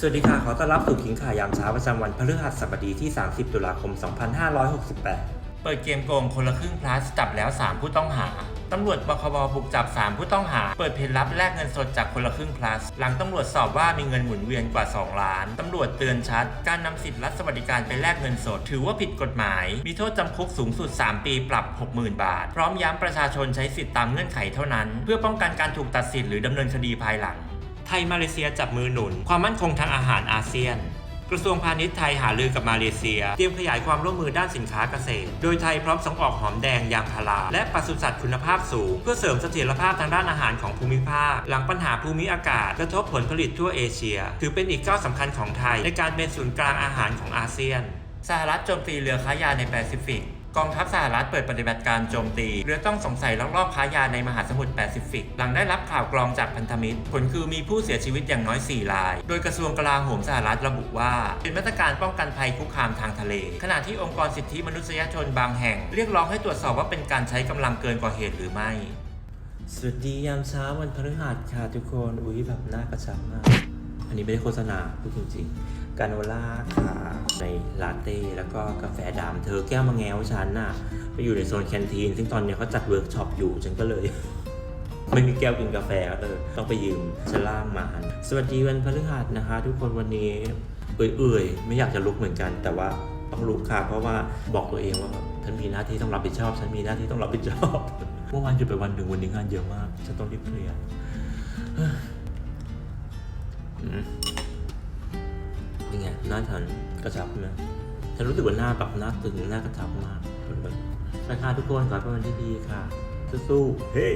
สวัสดีค่ะ ขอต้อนรับสู่ขิงข่ายามเช้าประจำวันพฤหัสบดีที่ 30 ตุลาคม 2568 เปิดเกมโกงคนละครึ่งพลัสจับแล้ว 3 ผู้ต้องหา ตำรวจบคบบุกจับ 3 ผู้ต้องหา เปิดเพจลับแลกเงินสดจากคนละครึ่งพลัส หลังตำรวจสอบว่ามีเงินหมุนเวียนกว่า 2 ล้าน ตำรวจเตือนชัด การนำสิทธิรัฐสวัสดิการไปแลกเงินสด ถือว่าผิดกฎหมาย มีโทษจำคุกสูงสุด 3 ปีปรับ 60,000 บาท พร้อมย้ำประชาชนใช้สิทธิตามเงื่อนไขเท่านั้น เพื่อป้องกันการถูกตัดสิทธิ์หรือดำเนินคดีภายหลัง ไทยมาเลเซียจับมือหนุน ความมั่นคงทางอาหารอาเซียนกระทรวงพาณิชย์ไทยหารือกับมาเลเซีย เตรียมขยายความร่วมมือด้านสินค้าเกษตร โดยไทยพร้อมส่งออกหอมแดงยางพาราและปศุสัตว์คุณภาพสูง เพื่อเสริมเสถียรภาพทางด้านอาหารของภูมิภาค หลังปัญหาภูมิอากาศกระทบผลผลิตทั่วเอเชีย ถือเป็นอีกก้าวสำคัญของไทยในการเป็นศูนย์กลางอาหารของอาเซียนสหรัฐโจมตีเรือค้ายาในแปซิฟิก กองทัพสหรัฐเปิดปฏิบัติการโจมตีเรือต้องสงสัยลักลอบค้ายาในมหาสมุทรแปซิฟิก หลังได้รับข่าวกรองจากพันธมิตร ผลคือมีผู้เสียชีวิตอย่างน้อย 4 ราย โดยกระทรวงกลาโหมสหรัฐระบุว่า เป็นมาตรการป้องกันภัยคุกคามทางทะเล ขณะที่องค์กรสิทธิมนุษยชนบางแห่ง เรียกร้องให้ตรวจสอบว่าเป็นการใช้กำลังเกินกว่าเหตุหรือไม่ สวัสดียามเช้าวันพฤหัสค่ะทุกคน อุ้ยแบบน่ากระชับมาก นนี้ไม่ได้โฆษณาพูดจริงๆกาโนล่าค่ะในลาเต้แล้วก็กาแฟดำเธอแก้วมาแง้วฉันน่ะไปอยู่ในโซนแคนทีน ซึ่งตอนนี้เขาจัดเวิร์กช็อปอยู่ฉันก็เลย ไม่มีแก้วกินกาแฟก็เลยต้องไปยืมชั้นล่างมาสวัสดีวันพฤหัสนะคะ ทุกคนวันนี้เอื่อยๆ ไม่อยากจะลุกเหมือนกัน แต่ว่าต้องลุกค่ะเพราะว่าบอกตัวเองว่าฉันมีหน้าที่ต้องรับผิดชอบ ฉันมีหน้าที่ต้องรับผิดชอบ เมื่อวานหยุดไปวันหนึ่งวันนี้งานเยอะมากฉันต้องรีบเคลียร์ นไงหน้าฉันกระชับไหมฉันรู้สึกว่าหน้าแบบหน้าตึงหน้ากระชับมากนะคะทุกคนขอให้เป็นวันที่ดีค่ะสู้ๆเฮ้